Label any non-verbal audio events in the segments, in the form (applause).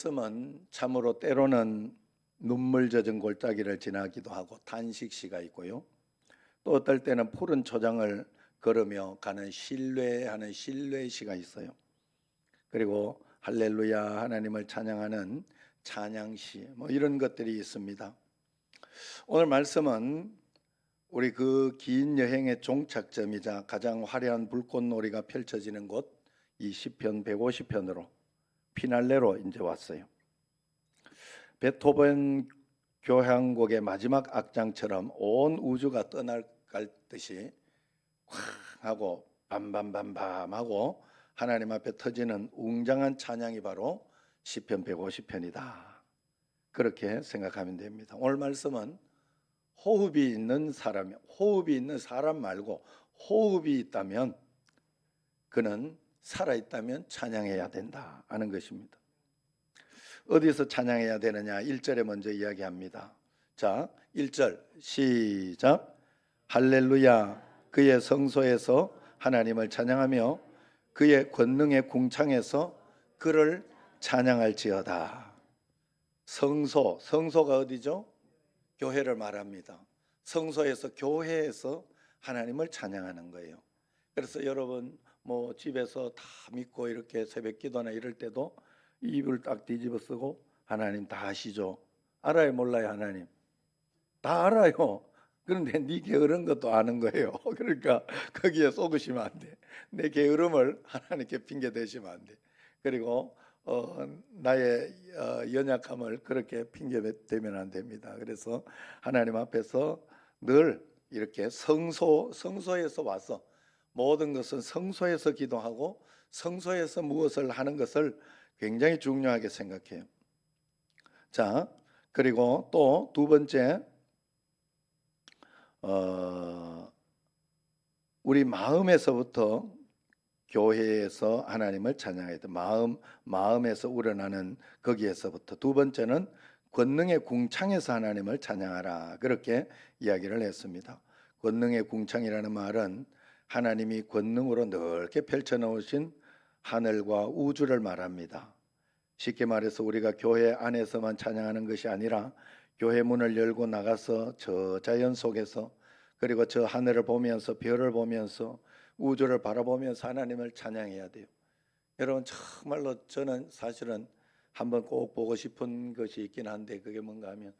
말씀은 참으로 때로는 눈물 젖은 골짜기를 지나기도 하고 단식시가 있고요. 또 어떨 때는 푸른 초장을 걸으며 가는 신뢰하는 신뢰시가 있어요. 그리고 할렐루야 하나님을 찬양하는 찬양시 뭐 이런 것들이 있습니다. 오늘 말씀은 우리 그 긴 여행의 종착점이자 가장 화려한 불꽃놀이가 펼쳐지는 곳 이 시편 150편으로 피날레로 이제 왔어요. 베토벤 교향곡의 마지막 악장처럼 온 우주가 떠나갈 듯이 확 하고 밤밤밤밤 하고 하나님 앞에 터지는 웅장한 찬양이 바로 시편 150편이다. 그렇게 생각하면 됩니다. 오늘 말씀은 호흡이 있는 사람, 호흡이 있는 사람 말고 호흡이 있다면 그는 살아 있다면 찬양해야 된다 하는 것입니다. 어디서 찬양해야 되느냐? 1절에 먼저 이야기합니다. 자, 1절 시작. 할렐루야 그의 성소에서 하나님을 찬양하며 그의 권능의 궁창에서 그를 찬양할지어다. 성소, 성소가 어디죠? 교회를 말합니다. 성소에서 교회에서 하나님을 찬양하는 거예요. 그래서 여러분 뭐 집에서 다 믿고 이렇게 새벽 기도나 이럴 때도 입을 딱 뒤집어 쓰고 하나님 다 아시죠? 알아요 몰라요 하나님? 다 알아요. 그런데 네 게으른 것도 아는 거예요. (laughs) 그러니까 거기에 속으시면 안 돼. 내 게으름을 하나님께 핑계 대시면 안 돼. 그리고 어, 나의 어, 연약함을 그렇게 핑계 대면 안 됩니다. 그래서 하나님 앞에서 늘 이렇게 성소 성소에서 와서 모든 것은 성소에서 기도하고 성소에서 무엇을 하는 것을 굉장히 중요하게 생각해요. 자, 그리고 또 두 번째 어, 우리 마음에서부터 교회에서 하나님을 찬양해야 돼. 마음 마음에서 우러나는 거기에서부터 두 번째는 권능의 궁창에서 하나님을 찬양하라. 그렇게 이야기를 했습니다. 권능의 궁창이라는 말은 하나님이 권능으로 넓게 펼쳐 놓으신 하늘과 우주를 말합니다. 쉽게 말해서 우리가 교회 안에서만 찬양하는 것이 아니라 교회 문을 열고 나가서 저 자연 속에서 그리고 저 하늘을 보면서 별을 보면서 우주를 바라보면서 하나님을 찬양해야 돼요. 여러분 정말로 저는 사실은 한번 꼭 보고 싶은 것이 있긴 한데 그게 뭔가 하면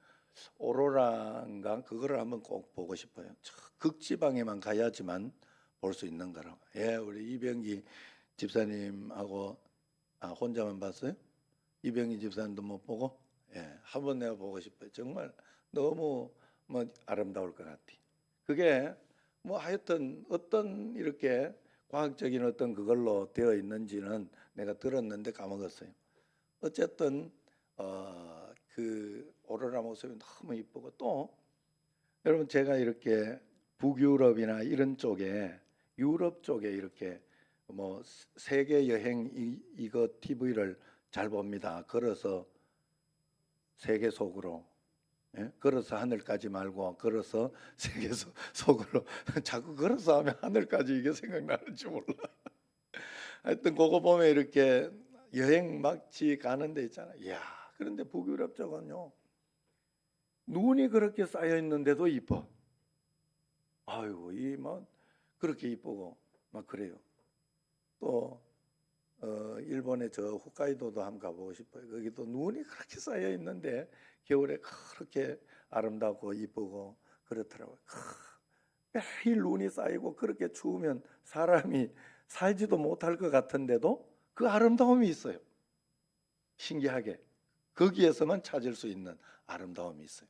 오로라인가 그거를 한번 꼭 보고 싶어요. 저 극지방에만 가야지만 볼 수 있는 거라. 예, 우리 이병기 집사님하고 아, 혼자만 봤어요? 이병기 집사님도 못 보고 예, 한 번 내가 보고 싶어요. 정말 너무 뭐 아름다울 것 같아. 그게 뭐 하여튼 어떤 이렇게 과학적인 어떤 그걸로 되어 있는지는 내가 들었는데 까먹었어요. 어쨌든 어, 그 오로라 모습이 너무 이쁘고 또 여러분 제가 이렇게 북유럽이나 이런 쪽에 유럽 쪽에 이렇게 뭐 세계 여행 이, 이거 TV를 잘 봅니다. 걸어서 세계 속으로 예? 걸어서 하늘까지 말고 걸어서 (laughs) 세계 속- 속으로 (laughs) 자꾸 걸어서 하면 하늘까지 이게 생각나는지 몰라. (laughs) 하여튼 그거 보면 이렇게 여행 막지 가는 데 있잖아. 이야, 그런데 북유럽 쪽은요. 눈이 그렇게 쌓여 있는데도 이뻐. 아이고, 이뭐 그렇게 이쁘고 막 그래요. 또 어, 일본의 저 홋카이도도 한번 가보고 싶어요. 거기도 눈이 그렇게 쌓여 있는데 겨울에 그렇게 아름답고 이쁘고 그렇더라고요. 크, 매일 눈이 쌓이고 그렇게 추우면 사람이 살지도 못할 것 같은데도 그 아름다움이 있어요. 신기하게 거기에서만 찾을 수 있는 아름다움이 있어요.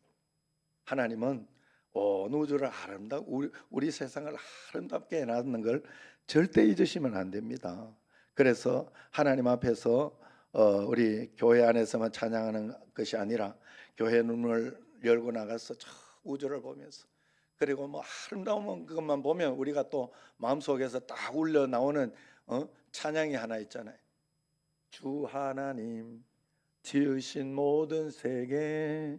하나님은 온 우주를 아름다고 우리, 우리 세상을 아름답게 해놨는 걸 절대 잊으시면 안 됩니다. 그래서 하나님 앞에서 어, 우리 교회 안에서만 찬양하는 것이 아니라 교회 눈을 열고 나가서 저 우주를 보면서 그리고 뭐 아름다운 그것만 보면 우리가 또 마음속에서 딱 울려 나오는 어? 찬양이 하나 있잖아요. 주 하나님 지으신 모든 세계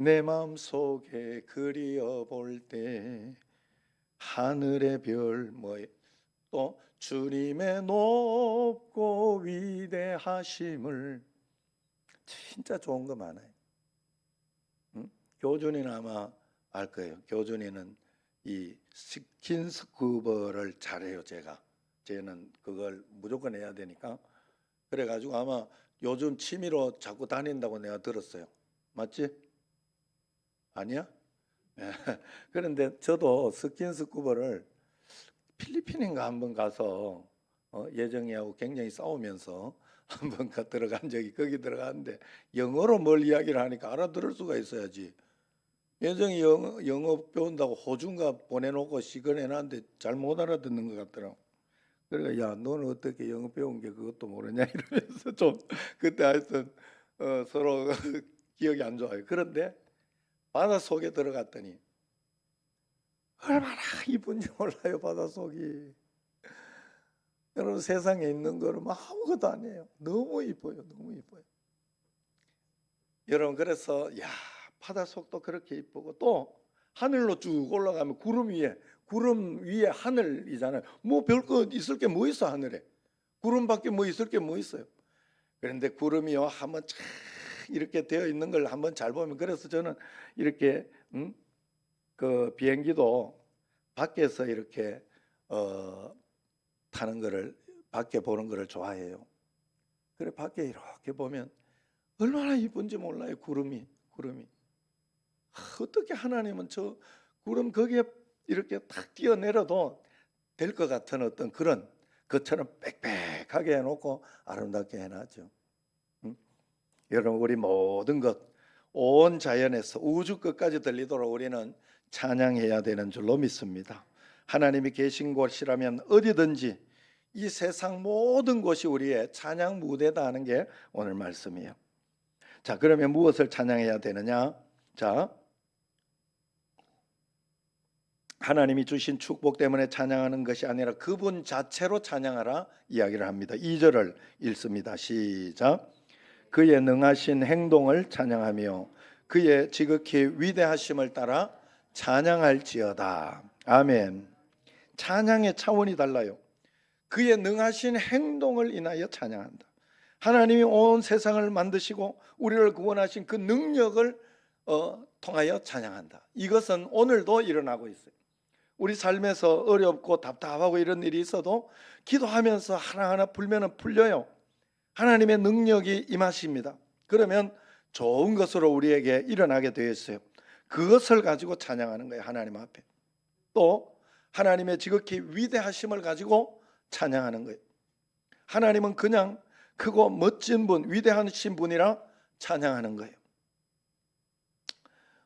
내 마음 속에 그리어 볼때 하늘의 별뭐또 주님의 높고 위대하심을 진짜 좋은 거 많아요. 응? 교준이는 아마 알 거예요. 교준이는 이 스킨 스쿠버를 잘해요. 제가 쟤는 그걸 무조건 해야 되니까 그래가지고 아마 요즘 취미로 자꾸 다닌다고 내가 들었어요. 맞지? 아니야? 예. (laughs) 그런데 저도 스킨 스쿠버를 필리핀인가 한번 가서 어, 예정이하고 굉장히 싸우면서 (laughs) 한번 가 들어간 적이 거기 들어갔는데 영어로 뭘 이야기를 하니까 알아들을 수가 있어야지. 예정이 영어, 영어 배운다고 호주인가 보내놓고 시건해놨는데 잘 못 알아듣는 것 같더라고. 그러니까 야 너는 어떻게 영어 배운 게 그것도 모르냐 (laughs) 이러면서 좀 그때 하여튼 어, 서로 기억이 안 좋아요. 그런데 바다 속에 들어갔더니 얼마나 이쁜지 몰라요 바다 속이. 여러분 세상에 있는 거는 뭐 아무것도 아니에요. 너무 이뻐요. 너무 이뻐요. 여러분 그래서 야 바다 속도 그렇게 이쁘고 또 하늘로 쭉 올라가면 구름 위에 구름 위에 하늘이잖아요. 뭐 별거 있을 게 뭐 있어 하늘에 구름밖에 뭐 있을 게 뭐 있어요. 그런데 구름이요 한번 쫙 (laughs) 이렇게 되어 있는 걸 한번 잘 보면 그래서 저는 이렇게 음? 그 비행기도 밖에서 이렇게 어, 타는 거를 밖에 보는 거를 좋아해요. 그래 밖에 이렇게 보면 얼마나 이쁜지 몰라요 구름이 구름이 아, 어떻게 하나님은 저 구름 거기에 이렇게 탁 뛰어내려도 될 것 같은 어떤 그런 것처럼 빽빽하게 해놓고 아름답게 해놨죠. 응? 여러분 우리 모든 것 온 자연에서 우주 끝까지 들리도록 우리는 찬양해야 되는 줄로 믿습니다. 하나님이 계신 곳이라면 어디든지 이 세상 모든 곳이 우리의 찬양 무대다 하는 게 오늘 말씀이에요. 자, 그러면 무엇을 찬양해야 되느냐? 자, 하나님이 주신 축복 때문에 찬양하는 것이 아니라 그분 자체로 찬양하라 이야기를 합니다. 2절을 읽습니다. 시작. 그의 능하신 행동을 찬양하며 그의 지극히 위대하심을 따라 찬양할지어다. 아멘. 찬양의 차원이 달라요. 그의 능하신 행동을 인하여 찬양한다. 하나님이 온 세상을 만드시고 우리를 구원하신 그 능력을 어, 통하여 찬양한다. 이것은 오늘도 일어나고 있어요. 우리 삶에서 어렵고 답답하고 이런 일이 있어도 기도하면서 하나하나 풀면은 풀려요. 하나님의 능력이 임하십니다. 그러면 좋은 것으로 우리에게 일어나게 되어 있어요. 그것을 가지고 찬양하는 거예요. 하나님 앞에. 또 하나님의 지극히 위대하심을 가지고 찬양하는 거예요. 하나님은 그냥 크고 멋진 분, 위대하신 분이라 찬양하는 거예요.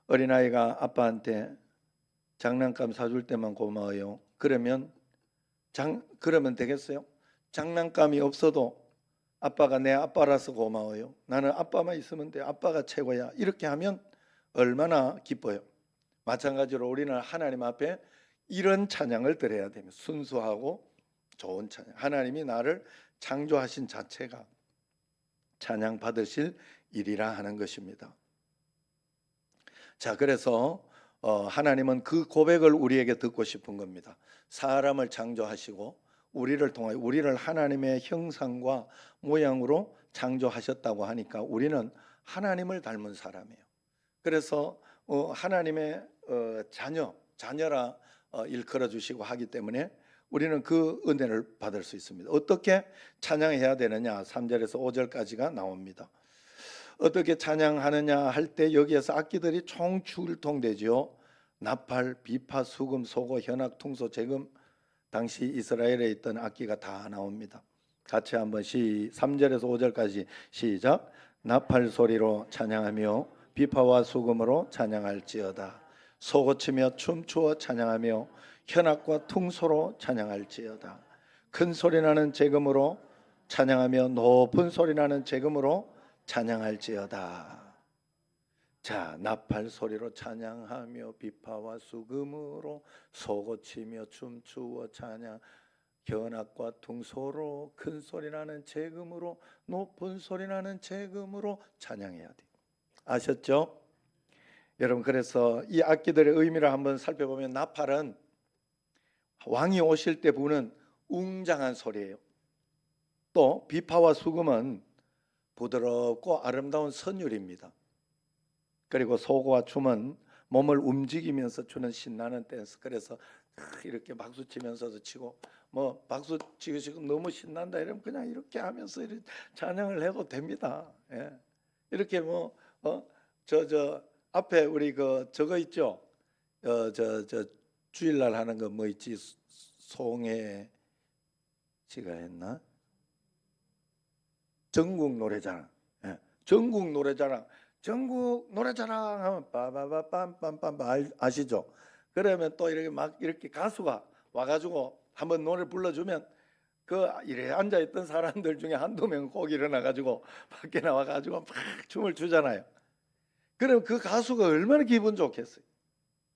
어린아이가 아빠한테 장난감 사줄 때만 고마워요. 그러면 장 그러면 되겠어요? 장난감이 없어도 아빠가 내 아빠라서 고마워요. 나는 아빠만 있으면 돼. 아빠가 최고야. 이렇게 하면 얼마나 기뻐요. 마찬가지로 우리는 하나님 앞에 이런 찬양을 드려야 됩니다. 순수하고 좋은 찬양. 하나님이 나를 창조하신 자체가 찬양 받으실 일이라 하는 것입니다. 자, 그래서 어, 하나님은 그 고백을 우리에게 듣고 싶은 겁니다. 사람을 창조하시고 우리를 통하여 우리를 하나님의 형상과 모양으로 창조하셨다고 하니까 우리는 하나님을 닮은 사람이에요. 그래서 어, 하나님의 어, 자녀, 자녀라 어, 일컬어 주시고 하기 때문에 우리는 그 은혜를 받을 수 있습니다. 어떻게 찬양해야 되느냐? 3절에서 5절까지가 나옵니다. 어떻게 찬양하느냐 할 때 여기에서 악기들이 총 출동되지요. 나팔, 비파, 수금, 소고, 현악, 퉁소, 재금 당시 이스라엘에 있던 악기가 다 나옵니다. 같이 한번 시 3절에서 5절까지 시작. 나팔 소리로 찬양하며 비파와 수금으로 찬양할지어다. 소고치며 춤추어 찬양하며 현악과 퉁소로 찬양할지어다. 큰 소리 나는 재금으로 찬양하며 높은 소리 나는 재금으로 찬양할지어다. 자, 나팔 소리로 찬양하며 비파와 수금으로 소고치며 춤추어 찬양 견악과 퉁소로 큰 소리 나는 재금으로 높은 소리 나는 재금으로 찬양해야 돼. 아셨죠? 여러분 그래서 이 악기들의 의미를 한번 살펴보면 나팔은 왕이 오실 때 부는 웅장한 소리예요. 또 비파와 수금은 부드럽고 아름다운 선율입니다. 그리고 소고와 춤은 몸을 움직이면서 추는 신나는 댄스. 그래서 이렇게 박수 치면서도 치고 뭐 박수 치고 너무 신난다 이러면 그냥 이렇게 하면서 이렇게 찬양을 해도 됩니다. 예. 이렇게 뭐어저저 앞에 우리 그 저거 있죠. 어 저 저 주일날 하는 거 뭐 있지? 송혜 씨가 했나? 전국 노래자랑. 예. 전국 노래자랑. 전국 노래자랑 하면 빠바바빰빰빰 알- 아시죠? 그러면 또 이렇게 막 이렇게 가수가 와가지고 한번 노래 불러주면 그 이래 앉아 있던 사람들 중에 한두 명꼭 일어나가지고 밖에 나와가지고 막 춤을 추잖아요. 그럼 그 가수가 얼마나 기분 좋겠어요.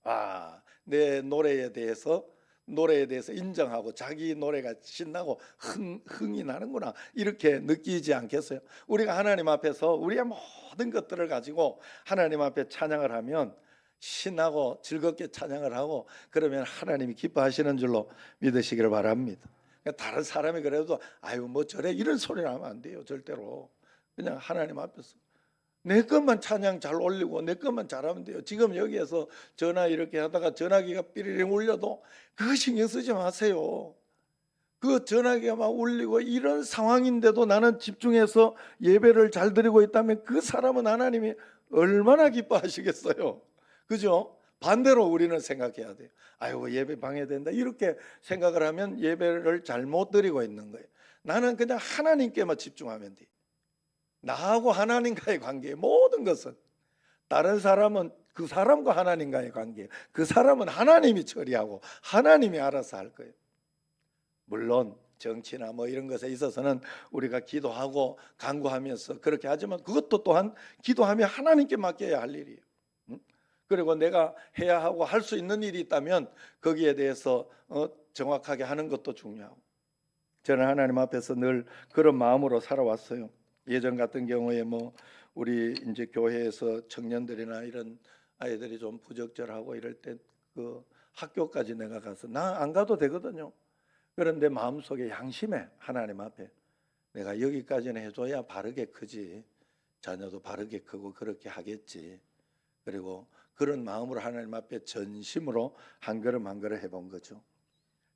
아, 내 노래에 대해서 노래에 대해서 인정하고 자기 노래가 신나고 흥, 흥이 나는구나 이렇게 느끼지 않겠어요? 우리가 하나님 앞에서 우리의 모든 것들을 가지고 하나님 앞에 찬양을 하면 신나고 즐겁게 찬양을 하고 그러면 하나님이 기뻐하시는 줄로 믿으시기를 바랍니다. 그러니까 다른 사람이 그래도 아유 뭐 저래 이런 소리를 하면 안 돼요 절대로 그냥 하나님 앞에서 내 것만 찬양 잘 올리고 내 것만 잘하면 돼요. 지금 여기에서 전화 이렇게 하다가 전화기가 삐리링 울려도 그거 신경 쓰지 마세요. 그 전화기가 막 울리고 이런 상황인데도 나는 집중해서 예배를 잘 드리고 있다면 그 사람은 하나님이 얼마나 기뻐하시겠어요. 그죠? 반대로 우리는 생각해야 돼요. 아이고 예배 방해된다 이렇게 생각을 하면 예배를 잘못 드리고 있는 거예요. 나는 그냥 하나님께만 집중하면 돼. 나하고 하나님과의 관계 모든 것은 다른 사람은 그 사람과 하나님과의 관계 그 사람은 하나님이 처리하고 하나님이 알아서 할 거예요. 물론 정치나 뭐 이런 것에 있어서는 우리가 기도하고 간구하면서 그렇게 하지만 그것도 또한 기도하며 하나님께 맡겨야 할 일이에요. 응? 그리고 내가 해야 하고 할 수 있는 일이 있다면 거기에 대해서 어, 정확하게 하는 것도 중요하고 저는 하나님 앞에서 늘 그런 마음으로 살아왔어요. 예전 같은 경우에 뭐 우리 이제 교회에서 청년들이나 이런 아이들이 좀 부적절하고 이럴 때 그 학교까지 내가 가서 나 안 가도 되거든요. 그런데 마음속에 양심에 하나님 앞에 내가 여기까지는 해줘야 바르게 크지 자녀도 바르게 크고 그렇게 하겠지. 그리고 그런 마음으로 하나님 앞에 전심으로 한 걸음 한 걸음 해본 거죠.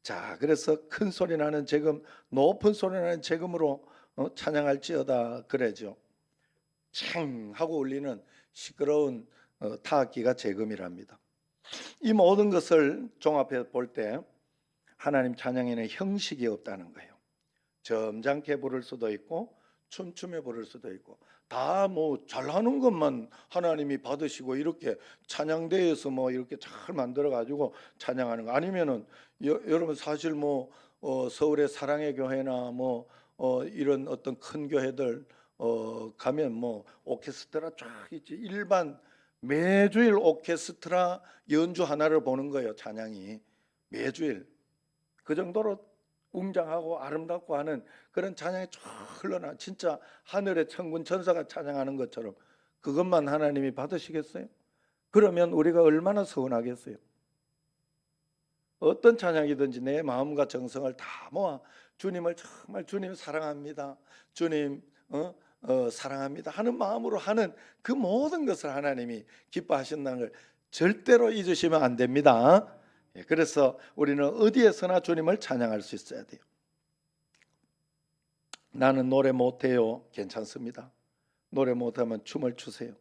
자, 그래서 큰 소리 나는 재금, 높은 소리 나는 재금으로 어, 찬양할지어다 그래죠. 챙 하고 울리는 시끄러운 어, 타악기가 재금이랍니다. 이 모든 것을 종합해 볼 때 하나님 찬양에는 형식이 없다는 거예요. 점잖게 부를 수도 있고 춤추며 부를 수도 있고 다 뭐 잘하는 것만 하나님이 받으시고 이렇게 찬양대에서 뭐 이렇게 잘 만들어 가지고 찬양하는 거 아니면은 여, 여러분 사실 뭐 어, 서울의 사랑의 교회나 뭐 어, 이런 어떤 큰 교회들 어, 가면 뭐 오케스트라 쫙 있지 일반 매주일 오케스트라 연주 하나를 보는 거예요 찬양이 매주일 그 정도로 웅장하고 아름답고 하는 그런 찬양이 쫙 흘러나 진짜 하늘의 천군 천사가 찬양하는 것처럼 그것만 하나님이 받으시겠어요? 그러면 우리가 얼마나 서운하겠어요? 어떤 찬양이든지 내 마음과 정성을 다 모아 주님을 정말 주님 사랑합니다. 주님 어, 어, 사랑합니다 하는 마음으로 하는 그 모든 것을 하나님이 기뻐하신다는 걸 절대로 잊으시면 안 됩니다. 예, 그래서 우리는 어디에서나 주님을 찬양할 수 있어야 돼요. 나는 노래 못해요. 괜찮습니다. 노래 못하면 춤을 추세요.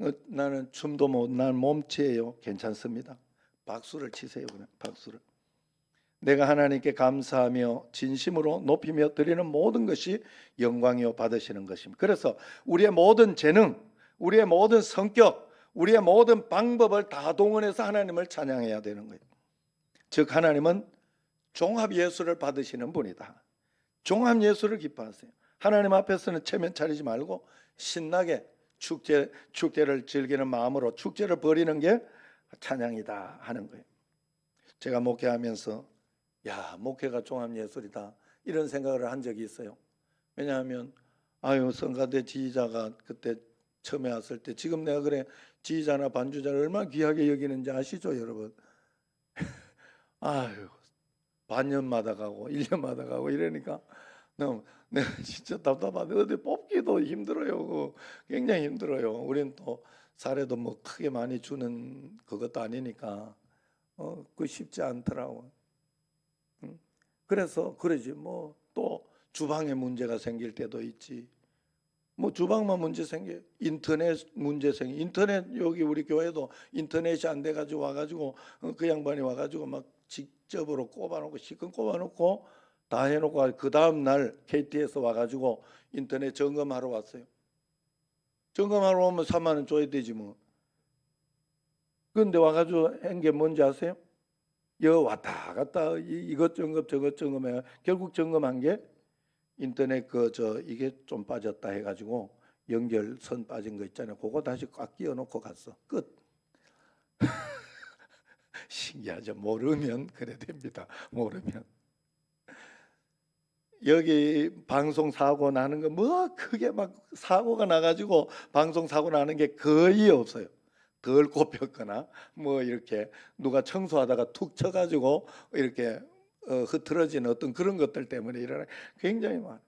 어, 나는 춤도 못, 난 몸치예요. 괜찮습니다. 박수를 치세요. 그냥 박수를. 내가 하나님께 감사하며 진심으로 높이며 드리는 모든 것이 영광이요 받으시는 것입니다. 그래서 우리의 모든 재능, 우리의 모든 성격, 우리의 모든 방법을 다 동원해서 하나님을 찬양해야 되는 거예요. 즉 하나님은 종합 예수를 받으시는 분이다. 종합 예수를 기뻐하세요. 하나님 앞에서는 체면 차리지 말고 신나게 축제 축제를 즐기는 마음으로 축제를 벌이는 게 찬양이다 하는 거예요. 제가 목회하면서 야 목회가 종합 예술이다 이런 생각을 한 적이 있어요. 왜냐하면 아유 성가대 지휘자가 그때 처음에 왔을 때 지금 내가 그래 지휘자나 반주자를 얼마나 귀하게 여기는지 아시죠 여러분? (laughs) 아유 반년마다 가고 1년마다 가고 이러니까 너무 내가 진짜 답답하데 어디 뽑기도 힘들어요. 굉장히 힘들어요. 우리는 또 사례도 뭐 크게 많이 주는 그것도 아니니까 어, 그 쉽지 않더라고. 응? 그래서 그러지 뭐 또 주방에 문제가 생길 때도 있지. 뭐 주방만 문제 생겨 인터넷 문제 생겨 인터넷 여기 우리 교회도 인터넷이 안 돼 가지고 와 가지고 어, 그 양반이 와 가지고 막 직접으로 꼽아놓고 시큰 꼽아놓고 다 해놓고 그 다음 날 KT에서 와 가지고 인터넷 점검하러 왔어요. 점검하러 오면 3만 원 줘야 되지 뭐. 그런데 와가지고 한 게 뭔지 아세요? 여 왔다 갔다 이- 이것 점검 저것 점검해 결국 점검한 게 인터넷 그 저 이게 좀 빠졌다 해가지고 연결선 빠진 거 있잖아요. 그거 다시 꽉 끼워 놓고 갔어. 끝. (laughs) 신기하죠. 모르면 그래 됩니다. 모르면. 여기 방송 사고 나는 거 뭐 크게 막 사고가 나가지고 방송 사고 나는 게 거의 없어요. 덜 꼽혔거나 뭐 이렇게 누가 청소하다가 툭 쳐가지고 이렇게 어, 흐트러진 어떤 그런 것들 때문에 일어나 굉장히 많아.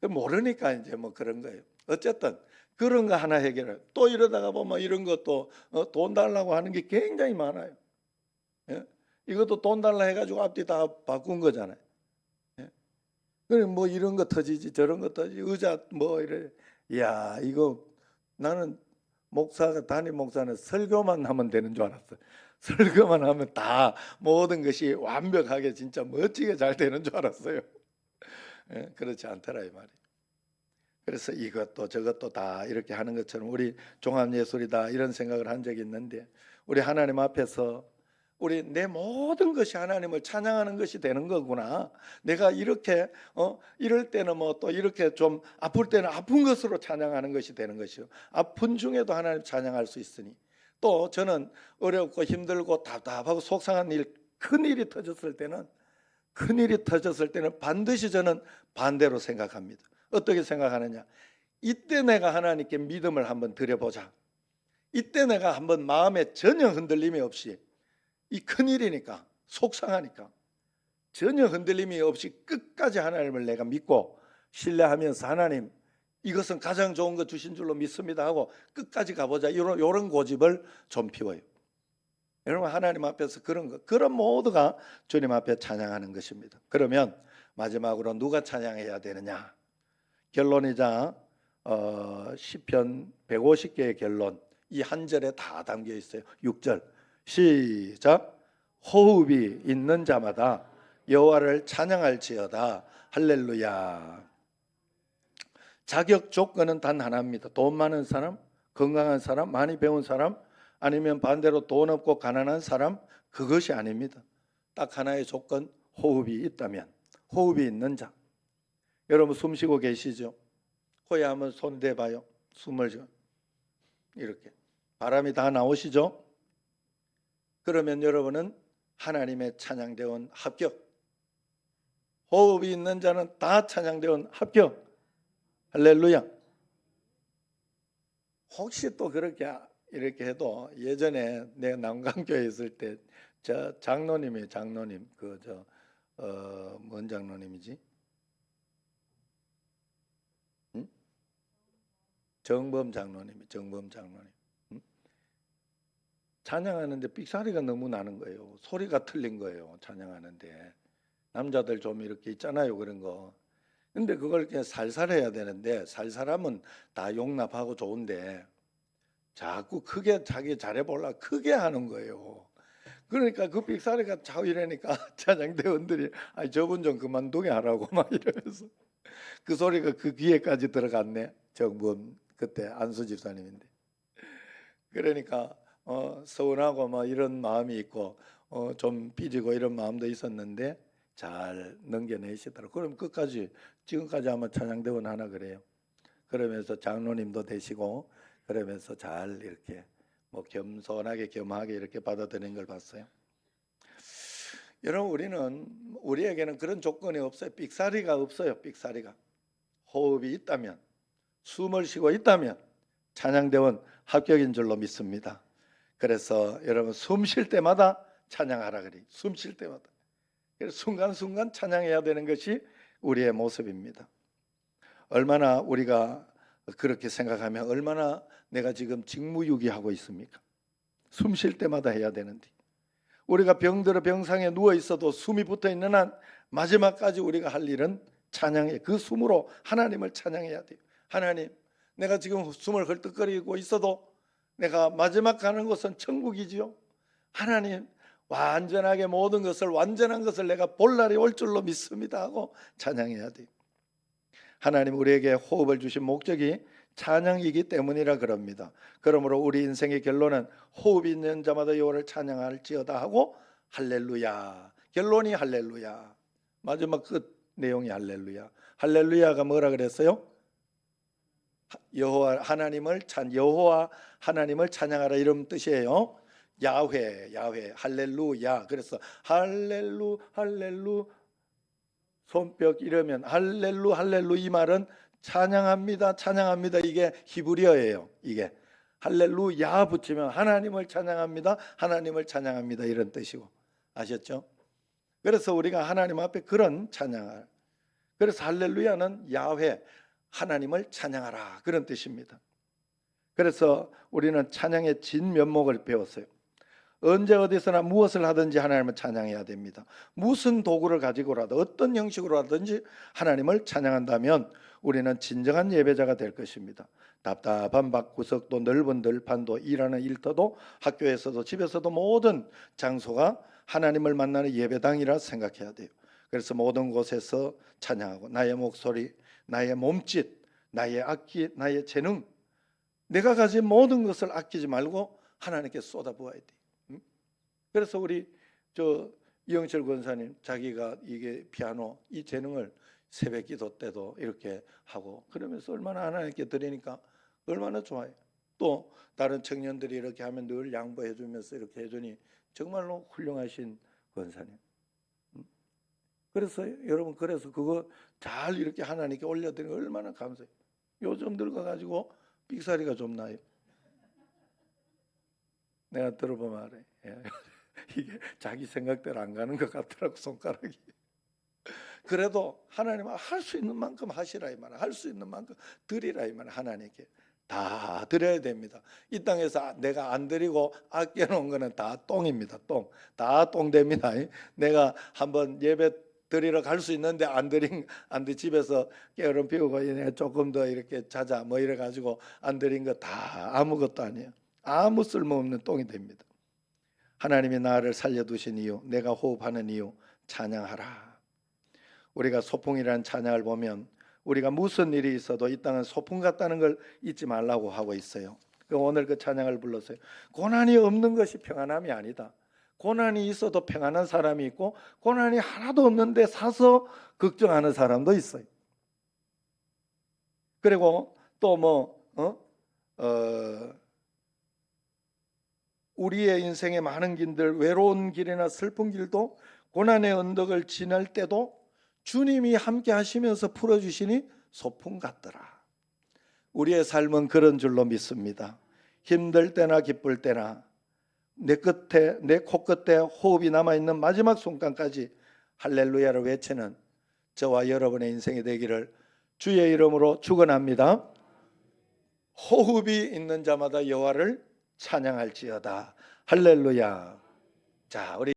그 모르니까 이제 뭐 그런 거예요. 어쨌든 그런 거 하나 해결해. 또 이러다가 보면 이런 것도 어, 돈 달라고 하는 게 굉장히 많아요. 예? 이것도 돈 달라 해가지고 앞뒤 다 바꾼 거잖아요. 예? 그래 뭐 이런 거 터지지 저런 거 터지지 의자 뭐 이래. 야 이거 나는 목사가 담임 목사는 설교만 하면 되는 줄 알았어. 설교만 하면 다 모든 것이 완벽하게 진짜 멋지게 잘 되는 줄 알았어요. 예, 그렇지 않더라 이 말이. 그래서 이것도 저것도 다 이렇게 하는 것처럼 우리 종합 예술이다 이런 생각을 한 적이 있는데 우리 하나님 앞에서 우리 내 모든 것이 하나님을 찬양하는 것이 되는 거구나. 내가 이렇게 어 이럴 때는 뭐 또 이렇게 좀 아플 때는 아픈 것으로 찬양하는 것이 되는 것이요. 아픈 중에도 하나님 찬양할 수 있으니 또 저는 어렵고 힘들고 답답하고 속상한 일, 큰 일이 터졌을 때는 큰 일이 터졌을 때는 반드시 저는 반대로 생각합니다. 어떻게 생각하느냐? 이때 내가 하나님께 믿음을 한번 드려보자. 이때 내가 한번 마음에 전혀 흔들림이 없이 이 큰 일이니까 속상하니까 전혀 흔들림이 없이 끝까지 하나님을 내가 믿고 신뢰하면서 하나님 이것은 가장 좋은 거 주신 줄로 믿습니다 하고 끝까지 가보자 이런 이런 고집을 좀 피워요. 여러분 하나님 앞에서 그런 거 그런 모두가 주님 앞에 찬양하는 것입니다. 그러면 마지막으로 누가 찬양해야 되느냐? 결론이자 어, 시편 150개의 결론 이 한 절에 다 담겨 있어요. 6절 시작 호흡이 있는 자마다 여호와를 찬양할지어다 할렐루야. 자격 조건은 단 하나입니다. 돈 많은 사람, 건강한 사람, 많이 배운 사람, 아니면 반대로 돈 없고 가난한 사람 그것이 아닙니다. 딱 하나의 조건 호흡이 있다면 호흡이 있는 자. 여러분 숨 쉬고 계시죠? 코에 한번 손 대봐요. 숨을 쉬어. 이렇게 바람이 다 나오시죠? 그러면 여러분은 하나님의 찬양대원 합격. 호흡이 있는 자는 다 찬양대원 합격. 할렐루야. 혹시 또 그렇게 이렇게 해도 예전에 내가 남강교회 있을 때 저 장로님이 장로님 그 저 어 뭔 장로님이지? 응? 정범 장로님이 정범 장로님. 응? 찬양하는데 삑사리가 너무 나는 거예요. 소리가 틀린 거예요. 찬양하는데 남자들 좀 이렇게 있잖아요 그런 거. 근데 그걸 그냥 살살 해야 되는데 살살하면 다 용납하고 좋은데 자꾸 크게 자기 잘해볼라 크게 하는 거예요. 그러니까 그 삑사리가 자꾸 이러니까 (laughs) 찬양대원들이 아 저분 좀 그만두게 하라고 막 이러면서 그 소리가 그 귀에까지 들어갔네. 정범 그때 안수 집사님인데 그러니까 어, 서운하고 뭐 이런 마음이 있고 어, 좀 삐지고 이런 마음도 있었는데 잘 넘겨내시더라고. 그럼 끝까지 지금까지 아마 찬양대원 하나 그래요. 그러면서 장로님도 되시고 그러면서 잘 이렇게 뭐 겸손하게 겸하게 이렇게 받아들이는 걸 봤어요. 여러분 우리는 우리에게는 그런 조건이 없어요. 삑사리가 없어요. 삑사리가 호흡이 있다면 숨을 쉬고 있다면 찬양대원 합격인 줄로 믿습니다. 그래서 여러분 숨 쉴 때마다 찬양하라 그래. 숨 쉴 때마다. 순간순간 찬양해야 되는 것이 우리의 모습입니다. 얼마나 우리가 그렇게 생각하면 얼마나 내가 지금 직무유기하고 있습니까? 숨 쉴 때마다 해야 되는데 우리가 병들어 병상에 누워 있어도 숨이 붙어 있는 한 마지막까지 우리가 할 일은 찬양해 그 숨으로 하나님을 찬양해야 돼요. 하나님, 내가 지금 숨을 헐떡거리고 있어도 내가 마지막 가는 곳은 천국이지요. 하나님, 완전하게 모든 것을 완전한 것을 내가 볼 날이 올 줄로 믿습니다 하고 찬양해야 돼요. 하나님 우리에게 호흡을 주신 목적이 찬양이기 때문이라 그럽니다. 그러므로 우리 인생의 결론은 호흡 있는 자마다 여호와를 찬양할지어다 하고 할렐루야. 결론이 할렐루야. 마지막 끝 내용이 할렐루야. 할렐루야가 뭐라 그랬어요? 하- 여호와 하나님을 찬 여호와 하나님을 찬양하라 이런 뜻이에요. 야훼 야훼 할렐루야. 그래서 할렐루 할렐루 손뼉 이러면 할렐루 할렐루 이 말은 찬양합니다 찬양합니다 이게 히브리어예요 이게 할렐루야 붙이면 하나님을 찬양합니다 하나님을 찬양합니다 이런 뜻이고 아셨죠? 그래서 우리가 하나님 앞에 그런 찬양을 그래서 할렐루야는 야훼 하나님을 찬양하라 그런 뜻입니다. 그래서 우리는 찬양의 진 면목을 배웠어요. 언제 어디서나 무엇을 하든지 하나님을 찬양해야 됩니다. 무슨 도구를 가지고라도 어떤 형식으로 하든지 하나님을 찬양한다면 우리는 진정한 예배자가 될 것입니다. 답답한 방구석도 넓은 들판도 일하는 일터도 학교에서도 집에서도 모든 장소가 하나님을 만나는 예배당이라 생각해야 돼요. 그래서 모든 곳에서 찬양하고 나의 목소리, 나의 몸짓, 나의 악기, 나의 재능 내가 가진 모든 것을 아끼지 말고 하나님께 쏟아부어야 돼. 응? 그래서 우리 저 이영철 권사님 자기가 이게 피아노 이 재능을 새벽 기도 때도 이렇게 하고 그러면서 얼마나 하나님께 드리니까 얼마나 좋아요. 또 다른 청년들이 이렇게 하면 늘 양보해 주면서 이렇게 해 주니 정말로 훌륭하신 권사님. 응? 그래서 여러분 그래서 그거 잘 이렇게 하나님께 올려드리는 거 얼마나 감사해요. 요즘 늙어 가지고 삑사리가 좀 나요. 내가 들어보면 알아요. 예. (laughs) 이게 자기 생각대로 안 가는 것 같더라고 손가락이. 그래도 하나님 할수 있는 만큼 하시라 이 말이야. 할 수 있는 만큼 드리라 이 말이야. 하나님께 다 드려야 됩니다. 이 땅에서 내가 안 드리고 아껴놓은 거는 다 똥입니다. 똥. 다 똥됩니다. 내가 한번 예배 드리러 갈 수 있는데 안 드린 안드 집에서 게으름 피우고 내가 조금 더 이렇게 자자 뭐 이래 가지고 안 드린 거 다 아무것도 아니에요. 아무 쓸모없는 똥이 됩니다. 하나님이 나를 살려두신 이유, 내가 호흡하는 이유 찬양하라. 우리가 소풍이라는 찬양을 보면 우리가 무슨 일이 있어도 이 땅은 소풍 같다는 걸 잊지 말라고 하고 있어요. 그 오늘 그 찬양을 불렀어요. 고난이 없는 것이 평안함이 아니다. 고난이 있어도 평안한 사람이 있고 고난이 하나도 없는데 사서 걱정하는 사람도 있어요. 그리고 또뭐 어? 어, 우리의 인생의 많은 길들 외로운 길이나 슬픈 길도 고난의 언덕을 지날 때도 주님이 함께 하시면서 풀어주시니 소풍 같더라. 우리의 삶은 그런 줄로 믿습니다. 힘들 때나 기쁠 때나 내 끝에 내 코끝에 호흡이 남아 있는 마지막 순간까지 할렐루야를 외치는 저와 여러분의 인생이 되기를 주의 이름으로 축원합니다. 호흡이 있는 자마다 여호와를 찬양할지어다. 할렐루야. 자, 우리